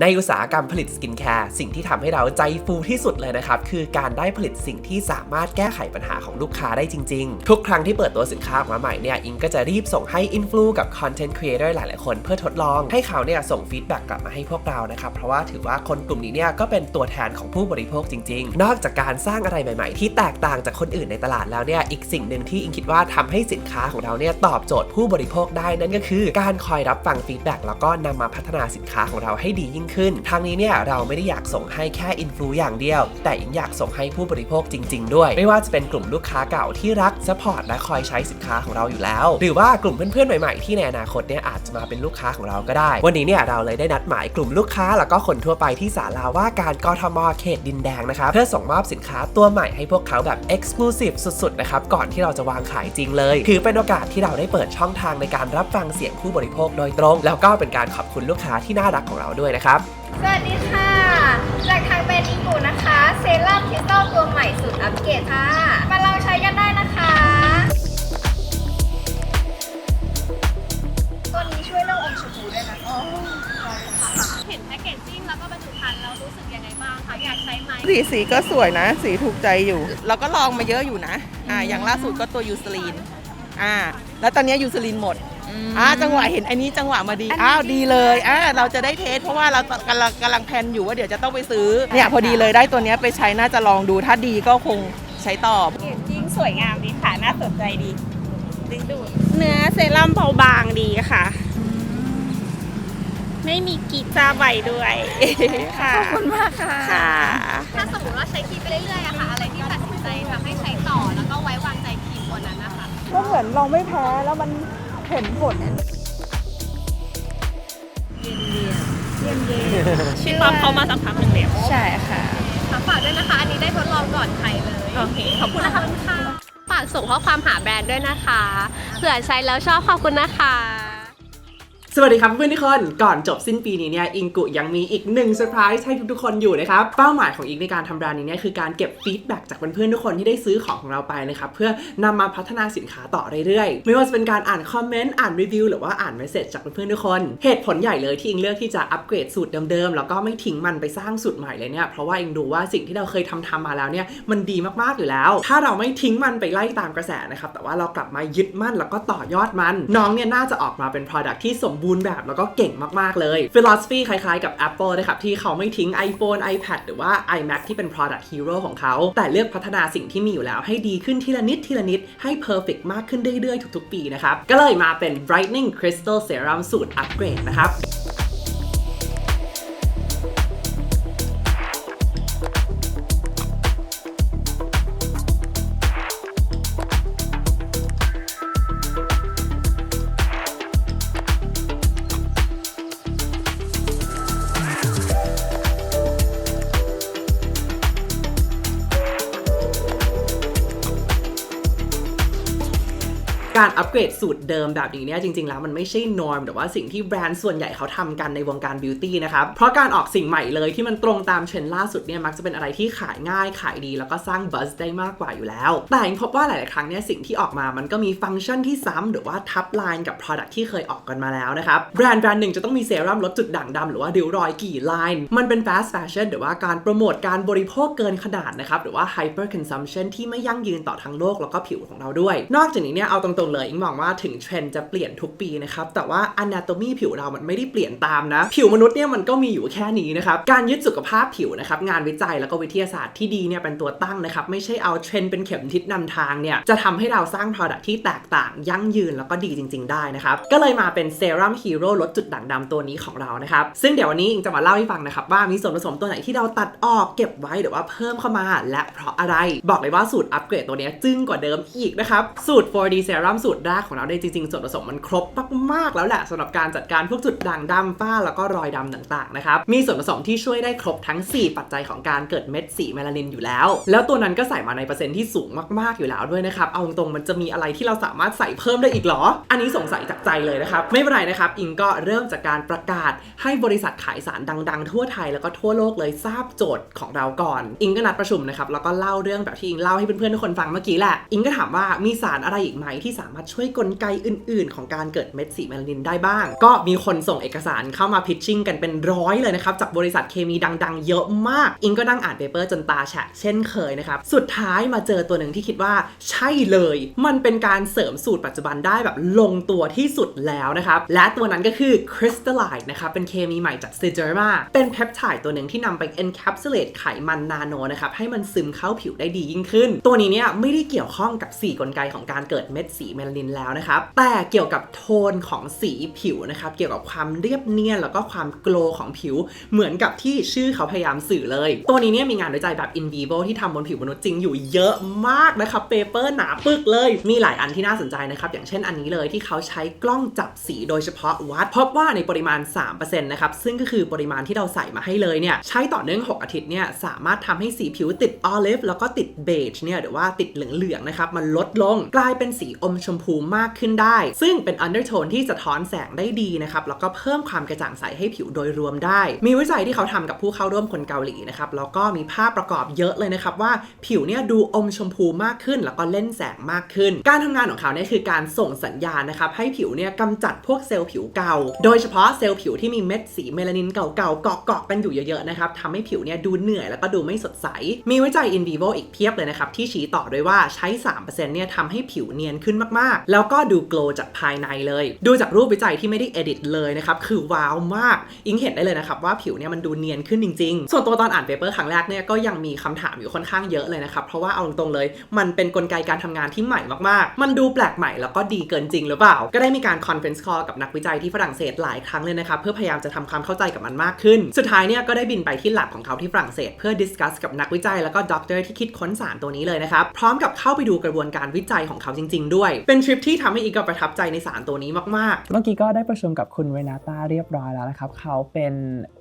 ในอุตสาหกรรมผลิตสกินแคร์สิ่งที่ทำให้เราใจฟูที่สุดเลยนะครับ คือการได้ผลิตสิ่งที่สามารถแก้ไขปัญหาของลูกค้าได้จริง ๆ ทุกครั้งที่เปิดตัวสินค้าออกมาใหม่เนี่ยอิงก็จะรีบส่งให้อินฟลูกับคอนเทนต์ครีเอเตอร์หลาย ๆ คนเพื่อทดลองให้เขาเนี่ยส่งฟีดแบ็กกลับมาให้พวกเรานะครับ เพราะว่าถือว่าคนกลุ่มนี้เนี่ยก็เป็นตัวแทนของผู้บริโภคจริง ๆ นอกจากการสร้างอะไรใหม่ ๆ ที่แตกต่างจากคนอื่นในตลาดแล้วเนี่ยอีกสิ่งหนึ่งที่อิงคิดว่าทำให้สินค้าของเราเนี่ยตอบโจทย์ผู้บริโภคได้นั่นก็คือ การคอยรับฟังฟีดแบ็กแล้วก็นำมาพัฒนาสินค้าของเราให้ดียิ่งขึ้น ทางนี้เนี่ยเราไม่ได้อยากส่งให้แค่อินฟลูอย่างเดียว แต่อิงอยากส่งให้ผู้บริโภคจริง ๆ ด้วย ไม่ว่าจะเป็นกลุ่มลูกค้าเก่าที่รักสปอร์ตและคอยใช้สินค้าของเราอยู่แล้ว หรือว่ากลุ่มเพื่อนๆใหม่ๆที่ในอนาคตเนี่ยอาจจะมาเป็นลูกค้าของเราก็ได้ วันนี้เนี่ยเราเลยได้นัดหมายกลุ่มลูกค้าแล้วก็คนทั่วไปที่ศาลาว่าการกทมเขตดินแดงนะครับเพื่อส่งมอบสินค้าตัวใหม่ให้พวกเขาแบบ Exclusive สุดๆนะครับก่อนที่เราจะวางขายจริงเลย ถือเป็นโอกาสที่เราได้เปิดช่องทางในการรับฟังเสียงผู้บริโภคโดยตรง แล้วก็เป็นการขอบคุณลูกค้าที่น่ารักของเราด้วยนะครับสวัสดีค่ะ จากทางแบรนด์อิงกูนะคะ เซรั่มคริสตัลตัวใหม่สุดอัปเกรดค่ะ มาลองใช้กันได้นะคะตัวนี้ช่วยเรื่องอมชมพูด้วยนะอ๋อเห็นแพ็กเกจจิ้งแล้วก็บรรจุภัณฑ์เรารู้สึกยังไงบ้างคะอยากใช้ไหมสีสีก็สวยนะ สีถูกใจอยู่เราก็ลองมาเยอะอยู่นะ อ่า อย่างล่าสุดก็ตัวยูสลีน อ่า แล้วตอนนี้ยูสลีนหมด อ่าจังหวะเห็นอันนี้จังหวะมาดีอ้าวดีเลยอ่าเราจะได้เทสเพราะว่าเรากำลังกำลังแพลนอยู่ว่าเดี๋ยวจะต้องไปซื้อเนี่ยพอดีเลยได้ตัวเนี้ยไปใช้น่าจะลองดูถ้าดีก็คงใช้ต่อแพ็กเกจจิ้งสวยงามดีค่ะ น่าสนใจดีดึงดูดเนื้อเซรั่มเบาบางดีค่ะ ไม่มีกรีดจ้าใบด้วยค่ะขอบคุณมากค่ะค่ะถ้าสมมติว่าใช้ครีมไปเรื่อยๆอะค่ะ อะไรที่ตัดสินใจทำให้ใช้ต่อแล้วก็ไว้วางใจครีมตัวนั้นนะคะก็เหมือนเราไม่แพ้แล้วมัน เห็นผลชื่อป๊อปเขามาสักพักหนึ่งแล้วใช่ค่ะ ค่ะฝากด้วยนะคะ อันนี้ได้ทดลองก่อนใครเลย โอเค ขอบคุณนะคะค่ะฝากส่งข้อความหาแบรนด์ด้วยนะคะ เผื่อใช้แล้วชอบขอบคุณนะคะ สวัสดีครับเพื่อนทุกคน ก่อนจบสิ้นปีนี้เนี่ยอิงกุยังมีอีกหนึ่งเซอร์ไพรส์ให้ทุกๆคนอยู่นะครับ เป้าหมายของอิงในการทำแบรนด์นี้เนี่ยคือการเก็บฟีดแบ็กจากเพื่อนๆทุกคนที่ได้ซื้อของของเราไปนะครับ เพื่อนำมาพัฒนาสินค้าต่อเรื่อยๆ ไม่ว่าจะเป็นการอ่านคอมเมนต์อ่านรีวิวหรือว่าอ่านเมสเซจจากเพื่อนๆทุกคน เหตุผลใหญ่เลยที่อิงเลือกที่จะอัปเกรดสูตรเดิมๆแล้วก็ไม่ทิ้งมันไปสร้างสูตรใหม่เลยเนี่ยเพราะว่าอิงดูว่าสิ่งที่เราเคยทำทำมาแล้วเนี่ยมันดีมากๆอยู่แล้ว ถ้าเราไม่ทิ้งมันไปไล่ตามกระแสนะครับแต่ว่าเรากลับมายึดมั่นแล้วก็ต่อยอดมัน น้องเนี่ยน่าจะออกมาเป็น Product ที่สมบูรณ์แบบแล้วก็เก่งมากๆเลย philosophy คล้ายๆกับ Apple นะครับที่เขาไม่ทิ้ง iPhone iPad หรือว่า iMac ที่เป็น Product Hero ของเขา แต่เลือกพัฒนาสิ่งที่มีอยู่แล้วให้ดีขึ้นทีละนิดทีละนิดให้ perfect มากขึ้นเรื่อยๆทุกๆ ปีนะครับ ก็เลยมาเป็น brightening crystal serum สูตรอัปเกรดนะครับ การอัปเกรดสูตรเดิมแบบนี้เนี่ยจริง ๆ แล้วมันไม่ใช่ norm หรือว่าสิ่งที่แบรนด์ส่วนใหญ่เขาทำกันในวงการบิวตี้นะครับ เพราะการออกสิ่งใหม่เลยที่มันตรงตามเทรนด์ล่าสุดเนี่ยมักจะเป็นอะไรที่ขายง่ายขายดี แล้วก็สร้างบัสได้มากกว่าอยู่แล้ว แต่ยังพบว่าหลาย ๆ ครั้งเนี่ยสิ่งที่ออกมามันก็มีฟังก์ชันที่ซ้ำหรือว่าทับไลน์กับ Product ที่เคยออกกันมาแล้วนะครับแบรนด์แบรนด์หนึ่งจะต้องมีเซรั่มลดจุดด่างดำหรือว่าริ้วรอยกี่ไลน์มันเป็น fast fashion หรือว่าการโปรโมทการบริโภคเกินขนาดนะครับหรือว่า hyper consumption ที่ไม่ยั่งยืนต่อทั้งโลกแล้วก็ผิวของเราด้วย นอกจากนี้เนี่ยเอาตรงๆเลยอิงมองว่าถึงเทรนด์จะเปลี่ยนทุกปีนะครับ แต่ว่า anatomy ผิวเรามันไม่ได้เปลี่ยนตามนะ ผิวมนุษย์เนี่ยมันก็มีอยู่แค่นี้นะครับ การยึดสุขภาพผิวนะครับ งานวิจัยแล้วก็วิทยาศาสตร์ที่ดีเนี่ยเป็นตัวตั้งนะครับ ไม่ใช่เอาเทรนด์เป็นเข็มทิศนำทางเนี่ย จะทำให้เราสร้าง product ที่แตกต่าง ยั่งยืนแล้วก็ดีจริง ๆ ได้นะครับ ก็เลยมาเป็นเซรั่มฮีโร่ลดจุดด่างดำตัวนี้ของเรานะครับ ซึ่งเดี๋ยววันนี้อิงจะมาเล่าให้ฟังนะครับว่ามีส่วนผสมตัวไหนที่เราตัดออกเก็บไว้หรือว่าเพิ่มเข้ามาและเพราะอะไร บอกเลยว่าสูตรอัปเกรดตัวนี้จึ้งกว่าเดิมอีกนะครับสูตร 4D Serum สูตรแรกของเราเนี่ยจริงๆส่วนผสมมันครบมากๆแล้วแหละสำหรับการจัดการพวกจุดด่างดำฝ้าแล้วก็รอยดำต่างๆนะครับมีส่วนผสมที่ช่วยได้ครบทั้ง 4 ปัจจัยของการเกิดเม็ดสีเมลานินอยู่แล้ว แล้วตัวนั้นก็ใส่มาในเปอร์เซ็นต์ที่สูงมากๆอยู่แล้วด้วยนะครับเอาตรงๆมันจะมีอะไรที่เราสามารถใส่เพิ่มได้อีกหรอ อันนี้สงสัยจากใจเลยนะครับไม่เป็นไรนะครับอิงก็เริ่มจากการประกาศให้บริษัทขายสารดังๆ ทั่วไทยแล้วก็ทั่วโลกเลยทราบโจทย์ของเราก่อน อิงก็นัดประชุมนะครับแล้วก็เล่าเรื่องแบบที่อิงเล่าให้เพื่อนๆทุกคนฟังเมื่อกี้แหละอิงก็ถามว่ามีสารอะไรอีกไหมที่สามารถช่วยกลไกอื่น ๆ ของการเกิดเม็ดสีเมลานินได้บ้าง ก็มีคนส่งเอกสารเข้ามาพิชชิ่งกันเป็นร้อยเลยนะครับ จากบริษัทเคมีดัง ๆ เยอะมาก อิงก็นั่งอ่านเปเปอร์จนตาแฉะเช่นเคยนะครับ สุดท้ายมาเจอตัวหนึ่งที่คิดว่าใช่เลย มันเป็นการเสริมสูตรปัจจุบันได้แบบลงตัวที่สุดแล้วนะครับ และตัวนั้นก็คือ crystalline นะครับ เป็นเคมีใหม่จาก s e d e r m a เป็นเพปไทด์ตัวหนึ่งที่นำไป encapsulate ไขมันนาโนนะครับให้มันซึมเข้าผิวได้ดียิ่งขึ้น ตัวนี้เนี่ยไม่ได้เกี่ยวข้องกับ 4 กลไกของการเกิดเม็ดสีเมลานินแล้วนะครับ แต่เกี่ยวกับโทนของสีผิวนะครับ เกี่ยวกับความเรียบเนียนแล้วก็ความโกลของผิว เหมือนกับที่ชื่อเขาพยายามสื่อเลย ตัวนี้เนี่ยมีงานวิจัยแบบ in vivo ที่ทำบนผิวมนุษย์จริงอยู่เยอะมากนะครับเปเปอร์หนาปึกเลย มีหลายอันที่น่าสนใจนะครับ อย่างเช่นอันนี้เลยที่เขาใช้กล้องจับสีโดยเฉพาะวัด พบว่าในปริมาณ 3%นะครับ ซึ่งก็คือปริมาณที่เราใส่มาให้เลยเนี่ย ใช้ต่อเนื่อง 6 อาทิตย์เนี่ย สามารถทำให้สีผิวติดออลิฟแล้วก็ติดเบจเนี่ยหรือว่าติดเหลืองๆนะครับ มันลดลง กลายเป็นสีอมชมพูมากขึ้นได้ ซึ่งเป็นอันเดอร์โทนที่สะท้อนแสงได้ดีนะครับ แล้วก็เพิ่มความกระจ่างใสให้ผิวโดยรวมได้ มีวิจัยที่เขาทำกับผู้เข้าร่วมคนเกาหลีนะครับ แล้วก็มีภาพประกอบเยอะเลยนะครับว่าผิวเนี่ยดูอมชมพูมากขึ้น แล้วก็เล่นแสงมากขึ้น การทำงานของเขาเนี่ยคือการส่งสัญญาณนะครับให้ผิวเนี่ยกำจัดพวกเซลล์ผิวเก่า โดยเฉพาะเซลล์ผิวที่มีเม็ดสีเมลานินเก่าๆเกาะๆกันอยู่เยอะๆนะครับทำให้ผิวเนี่ยดูเหนื่อยแล้วก็ดูไม่สดใส มีวิจัย in vivo อีกเพียบเลยนะครับที่ชี้ต่อด้วยว่าใช้ 3%เนี่ยทำให้ผิวเนียนขึ้นมากๆ แล้วก็ดูโกลจากภายในเลย ดูจากรูปวิจัยที่ไม่ได้ edit เลยนะครับ คือว้าวมาก อิงเห็นได้เลยนะครับว่าผิวเนี่ยมันดูเนียนขึ้นจริง ๆ ส่วนตัวตอนอ่านเปเปอร์ครั้งแรกเนี่ยก็ยังมีคำถามอยู่ค่อนข้างเยอะเลยนะครับ เพราะว่าเอาตรงๆเลย มันเป็นกลไกการทำงานที่ใหม่มากๆ มันดูแปลกใหม่แล้วก็ดีเกินจริงหรือเปล่า ก็ได้มีการ conference call กับนักวิจัยที่ฝรั่งเศสหลายครั้งเลยนะครับเพื่อพยายามจะทำความเข้าใจกับมันมากขึ้น สุดท้ายเนี่ยก็ได้บินไปที่ lab ของเขาที่ฝรั่งเศส เพื่อ discuss กับนักวิจัยแล้วก็ด็อกเตอร์ที่คิดค้นสารตัวนี้เลยนะครับพร้อมกับเข้าไปดูกระบวนการวิจัยของเขาจริง ๆ ด้วยเป็นทริปที่ทำให้อีกประทับใจในสารตัวนี้มาก ๆ เมื่อกี้ก็ได้ประชุมกับคุณเรนาตาเรียบร้อยแล้วนะครับ เขาเป็น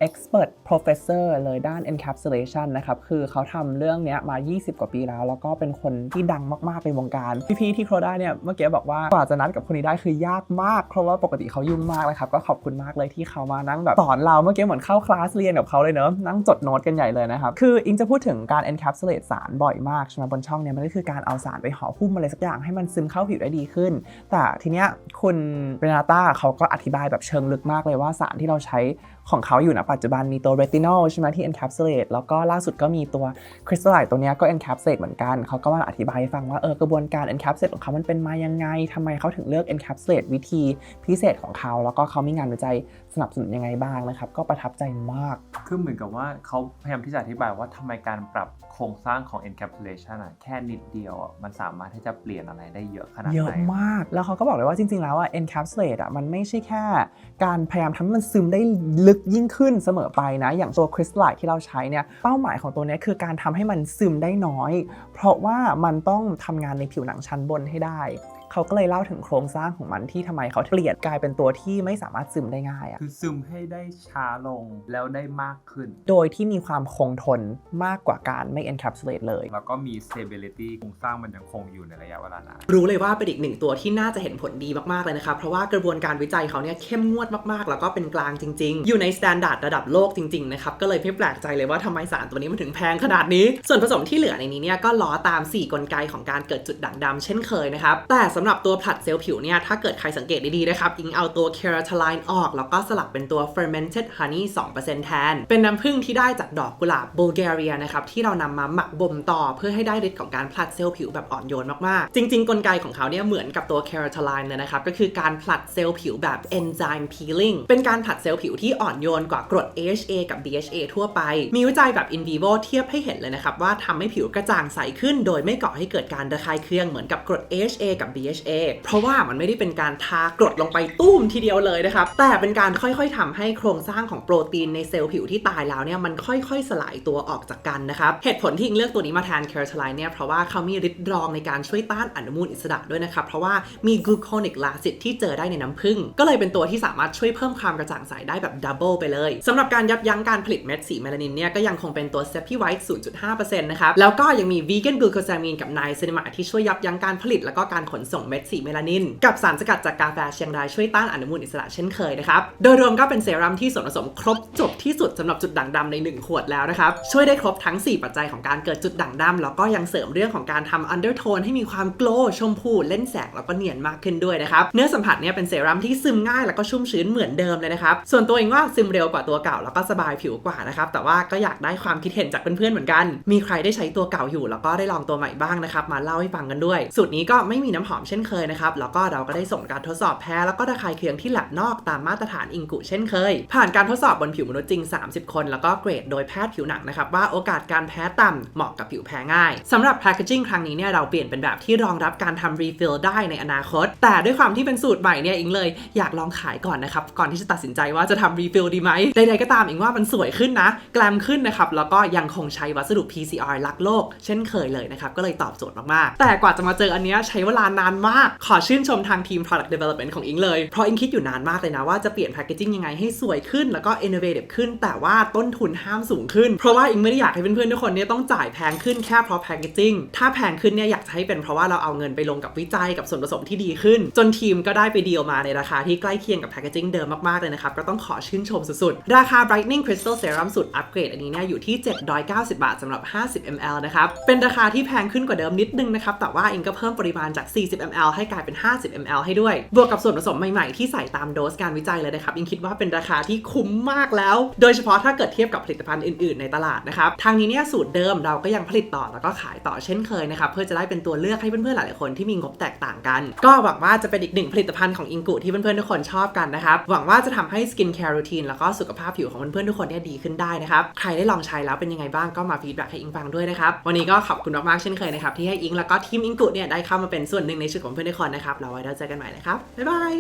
expert professor เลยด้าน encapsulation นะครับ คือเขาทำเรื่องนี้มา 20 กว่าปีแล้ว แล้วก็เป็นคนที่ดังมากๆในวงการ พี่ ๆ ที่โครด้าเนี่ยเมื่อกี้บอกว่ากว่าจะนัดกับคนนี้ได้คือยากมาก เพราะว่าปกติเขายุ่งมากเลยครับ ก็ขอบคุณมากเลยที่เขามานั่งแบบสอนเราเมื่อกี้เหมือนเข้าคลาสเรียนกับเขาเลยเนอะนั่งจดโน้ตกันใหญ่เลยนะครับคืออิงจะพูดถึงการ encapsulate สารบ่อยมากใช่ไหมบนช่องเนี่ยมันก็คือการเอาสารไปห่อหุ้มอะไรสักอย่างให้มันซึมเข้าผิวได้ดีขึ้น แต่ทีเนี้ยคุณเรนาต้าเขาก็อธิบายแบบเชิงลึกมากเลยว่าสารที่เราใช้ของเขาอยู่ณปัจจุบันมีตัว retinol ใช่ไหมที่ encapsulate แล้วก็ล่าสุดก็มีตัว crystalline ตัวเนี้ยก็ encapsulate เหมือนกัน เขาก็มาอธิบายให้ฟังว่าเออกระบวนการ encapsulate ของเขามันเป็นมายังไงทำไมเขาถึงเลือก encapsulate วิธีพิเศษของเขา แล้วก็เขามีงานวิจัยสนับสนุนยังไงบ้างนะครับ ก็ประทับใจมาก คือเหมือนกับว่าเขาพยายามที่จะอธิบายว่าทำไมการปรับโครงสร้างของ encapsulation อะแค่นิดเดียวอะมันสามารถที่จะเปลี่ยนอะไรได้เยอะขนาดไหนเยอะมาก แล้วเขาก็บอกเลยว่าจริง ๆ แล้วอะ encapsulate อะมันไม่ใช่แค่ การพยายามทำให้มันซึมได้ลึกยิ่งขึ้นเสมอไปนะ อย่างตัวคริสตัลไลท์ที่เราใช้เนี่ยเป้าหมายของตัวนี้คือการทำให้มันซึมได้น้อย เพราะว่ามันต้องทำงานในผิวหนังชั้นบนให้ได้ เขาก็เลยเล่าถึงโครงสร้างของมันที่ทำไมเขาเปลี่ยนกลายเป็นตัวที่ไม่สามารถซึมได้ง่ายอะคือซึมให้ได้ช้าลงแล้วได้มากขึ้น โดยที่มีความคงทนมากกว่าการไม่ encapsulate เลย แล้วก็มี stability โครงสร้างมันยังคงอยู่ในระยะเวลานานรู้เลยว่าเป็นอีกหนึ่งตัวที่น่าจะเห็นผลดีมากๆเลยนะครับเพราะว่ากระบวนการวิจัยเขาเนี่ยเข้มงวดมากๆ แล้วก็เป็นกลางจริง ๆ อยู่ในสแตนดาร์ดระดับโลกจริง ๆ นะครับ ก็เลยไม่แปลกใจเลยว่าทำไมสารตัวนี้มันถึงแพงขนาดนี้ ส่วนผสมที่เหลือในนี้เนี่ยก็ล้อตาม 4 กลไกของการเกิดจุดด่างดำเช่นเคยนะครับ แต่สำหรับตัวผลัดเซลล์ผิวเนี่ย ถ้าเกิดใครสังเกตดีๆนะครับ อิงเอาตัว keratin ออก แล้วก็สลับเป็นตัว fermented honey 2%แทน เป็นน้ำผึ้งที่ได้จากดอกกุหลาบบูลแกเรียนะครับ ที่เรานำมาหมักบ่มต่อเพื่อให้ได้ฤทธิ์ของการผลัดเซลล์ผิวแบบอ่อนโยนมากๆ จริง ๆ กลไกของเขาเนี่ยเหมือนกับตัว keratin เลยนะครับ ก็คือการผลัดเซลล์ผิวแบบ enzyme peeling เป็นการผลัดเซลล์ผิวที่อ่อนโยนกว่ากรด AHA กับ DHA ทั่วไป มีวิจัยแบบ in vivo เทียบให้เห็นเลยนะครับว่าทำให้ผิวกระจ่างใสขึ้น โดยไม่ก่อให้เกิดการระคายเคืองเหมือนกับกรด AHA กับ DHA เพราะว่ามันไม่ได้เป็นการทากรดลงไปตุ้มทีเดียวเลยนะครับ แต่เป็นการค่อยๆทำให้โครงสร้างของโปรตีนในเซลล์ผิวที่ตายแล้วเนี่ยมันค่อยๆ สลายตัวออกจากกันนะครับ เหตุผลที่อิงเลือกตัวนี้มาแทน c a r o t i n e เนี่ยเพราะว่าเขามีฤทธิ์รองในการช่วยต้านอนุมูลอิสระด้วยนะครับ เพราะว่ามีกลูโคนิกลาซิดที่เจอได้ในน้ำผึ้งก็เลยเป็นตัวที่สามารถช่วยเพิ่มความกระจ่างใสได้แบบดับเบิลไปเลยสำหรับการยับยั้งการผลิตเม็ดสีเมลานินเนี่ยก็ยังคงเป็นตัว s e p i w h i t e 0.5%นะครับแล้วก็ยังมี vegan glucosamine กับ niacinamide ที่ช่วยยับยั้งการผลิตแล้วก็การขนส่งงเม็ดสีเมลานิน กับสารสกัดจากกาแฟเชียงรายช่วยต้านอนุมูลอิสระเช่นเคยนะครับ โดยรวมก็เป็นเซรั่มที่ส่วนผสมครบจบที่สุดสำหรับจุดด่างดำใน 1 ขวดแล้วนะครับ ช่วยได้ครบทั้ง 4 ปัจจัยของการเกิดจุดด่างดำแล้วก็ยังเสริมเรื่องของการทำอันเดอร์โทนให้มีความโกลว์ชมพูเล่นแสงแล้วก็เนียนมากขึ้นด้วยนะครับเนื้อสัมผัสเนี่ยเป็นเซรั่มที่ซึมง่ายแล้วก็ชุ่มชื้นเหมือนเดิมเลยนะครับส่วนตัวเองว่าซึมเร็วกว่าตัวเก่าแล้วก็สบายผิวกว่านะครับแต่ว่าก็อยากได้ความคิดเห็นจากเพื่อนๆเหมือนกัน มีใครได้ใช้ตัวเก่าอยู่ แล้วก็ได้ลองตัวใหม่บ้างนะครับมาเล่าให้ฟังกันด้วย สูตรนี้ก็ไม่มีน้ำหอมช่นเคยนะครับ แล้วก็เราก็ได้ส่งการทดสอบแพ้ แล้วก็ระคายเคืองที่แลบนอกตามมาตรฐานอิงกุเช่นเคย ผ่านการทดสอบบนผิวมนุษย์จริง 30 คน แล้วก็เกรดโดยแพทย์ผิวหนังนะครับว่าโอกาสการแพ้ต่ำเหมาะกับผิวแพ้ง่ายสำหรับแพคเกจิ้งครั้งนี้เนี่ยเราเปลี่ยนเป็นแบบที่รองรับการทำรีฟิลได้ในอนาคต แต่ด้วยความที่เป็นสูตรใหม่เนี่ยอิงเลยอยากลองขายก่อนนะครับก่อนที่จะตัดสินใจว่าจะทำรีฟิลดีไหมใดๆก็ตามอิงว่ามันสวยขึ้นนะแกลมขึ้นนะครับแล้วก็ยังคงใช้วัสดุ PCR รักโลก เช่นเคยเลยนะครับก็เลยตอบโจทย์มากๆแต่กว่าจะมาเจออันเนี้ยใช้เวลานานมาก ขอชื่นชมทางทีม product development ของอิงเลย เพราะอิงคิดอยู่นานมากเลยนะว่าจะเปลี่ยนแพคเกจิ้งยังไงให้สวยขึ้นแล้วก็ innovative ขึ้น แต่ว่าต้นทุนห้ามสูงขึ้น เพราะว่าอิงไม่ได้อยากให้เพื่อนๆทุกคนเนี่ยต้องจ่ายแพงขึ้นแค่เพราะแพคเกจิ้งถ้าแพงขึ้นเนี่ยอยากจะให้เป็นเพราะว่าเราเอาเงินไปลงกับวิจัยกับส่วนผสมที่ดีขึ้น จนทีมก็ได้ไปดีลมาในราคาที่ใกล้เคียงกับแพคเกจิ้งเดิมมากๆเลยนะครับก็ต้องขอชื่นชมสุดๆราคา brightening crystal serum สุดอัปเกรดอันนี้เนี่ยอยู่ที่ 790 บาทสำหรับ 50 ml นะครับเป็นราคาที่แพงขึ้นกว่าเดิมนิดนึงนะครับแต่ว่าเองก็เพิ่มปริมาณจาก 40 ml ให้กลายเป็น 50 ml ให้ด้วย บวกกับส่วนผสมใหม่ ๆ ที่ใส่ตามโดสการวิจัยเลยนะครับเองคิดว่าเป็นราคาที่คุ้มมากแล้ว โดยเฉพาะถ้าเกิดเทียบกับผลิตภัณฑ์อื่น ๆ ในตลาดนะครับ ทางนี้เนี่ยสูตรเดิมเราก็ยังผลิตต่อแล้วก็ขายต่อเช่นเคยนะครับเพื่อจะได้เป็นตัวเลือกให้เพื่อนๆหลายๆคนที่มีงบแตกต่างกัน ก็หวังว่าจะเป็นอีกหนึ่งผลิตภัณฑ์ของอิงกุที่เพื่อนๆทุกคนชอบกันนะครับหวังว่าจะทำให้สกินแคร์รูทีนแล้วก็สุขภาพผิวของเพื่อนๆทุกคนเนี่ยดีขึ้นได้นะครับใครได้ลองใช้แล้วเป็นยังไงบ้างก็มาฟีดแบ็กให้อิงฟังด้วยนะครับวันนี้ก็ขอบคุณมากๆเช่นเคยนะครับที่ให้อิงแล้วก็ทีมอิงกุเนี่ยได้เข้ามาเป็นส่วนหนึ่งในชีวิตของเพื่อนทุกคนนะครับเราไว้เราเจอกันใหม่นะครับบ๊ายบาย